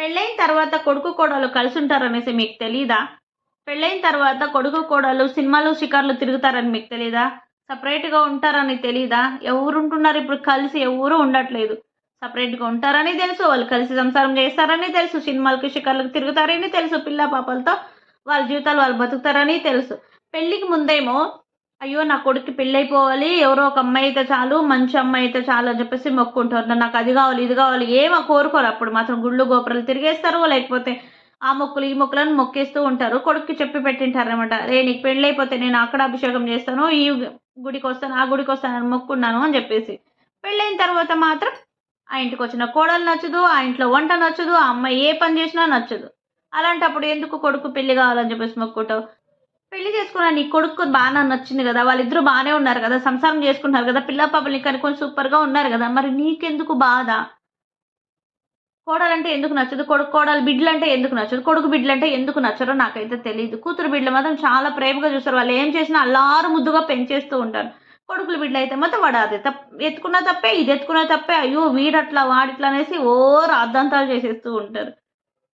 పెళ్ళైన తర్వాత కొడుకు కోడలు కలిసి ఉంటారనేసి మీకు తెలీదా? పెళ్ళైన తర్వాత కొడుకు కోడలు సినిమాలు షికార్లు తిరుగుతారని మీకు తెలీదా? సపరేట్గా ఉంటారని తెలీదా? ఎవరు ఉంటున్నారు ఇప్పుడు కలిసి? ఎవరు ఉండట్లేదు. సపరేట్గా ఉంటారని తెలుసు వాళ్ళు కలిసి సంసారం చేస్తారని తెలుసు సినిమాలకి షికార్లకు తిరుగుతారని తెలుసు పిల్ల పాపలతో వాళ్ళ జీవితాలు వాళ్ళు బతుకుతారని తెలుసు. పెళ్ళికి ముందేమో అయ్యో నా కొడుకు పెళ్ళైపోవాలి. ఎవరో ఒక అమ్మాయి అయితే చాలు మంచి అమ్మాయి అయితే చాలు అని చెప్పేసి మొక్కుంటారు. నాకు అది కావాలి ఇది కావాలి ఏమో కోరుకోరు. అప్పుడు మాత్రం గుళ్ళు గోపురాలు తిరిగేస్తారు లేకపోతే ఆ మొక్కులు ఈ మొక్కులను మొక్కేస్తూ ఉంటారు. కొడుక్కి చెప్పి పెట్టింటారు అనమాట రే నీకు పెళ్ళైపోతే నేను అక్కడ అభిషేకం చేస్తాను ఈ గుడికి వస్తాను ఆ గుడికి వస్తాను అని మొక్కున్నాను అని చెప్పేసి. పెళ్ళైన తర్వాత మాత్రం ఆ ఇంటికి వచ్చిన కోడలు నచ్చదు ఆ ఇంట్లో వంట నచ్చదు ఆ అమ్మాయి ఏ పని చేసినా నచ్చదు. అలాంటప్పుడు ఎందుకు కొడుకు పెళ్ళి కావాలని చెప్పేసి మొక్కుంటావు? పెళ్ళి చేసుకున్నా నీ కొడుకు బాగా నచ్చింది కదా వాళ్ళిద్దరూ బాగానే ఉన్నారు కదా సంసారం చేసుకుంటున్నారు కదా పిల్ల పాపల్ని కనుక్కొని సూపర్గా ఉన్నారు కదా మరి నీకెందుకు బాధ? కోడలంటే ఎందుకు నచ్చదు? కొడుకు కోడలు బిడ్డలు అంటే ఎందుకు నచ్చదు? కొడుకు బిడ్డలు అంటే ఎందుకు నచ్చరో నాకైతే తెలియదు కూతురు బిడ్డలు మాత్రం చాలా ప్రేమగా చూస్తారు. వాళ్ళు ఏం చేసినా అల్లారు ముద్దుగా పెంచేస్తూ ఉంటారు. కొడుకులు బిడ్డలు అయితే మాత్రం వాడు అది తప్ప ఎత్తుకున్నా తప్పే ఇది ఎత్తుకున్నా తప్పే అయ్యో వీడట్లా వాడిట్లా అనేసి ఓ రాద్ధాంతాలు చేసేస్తూ ఉంటారు.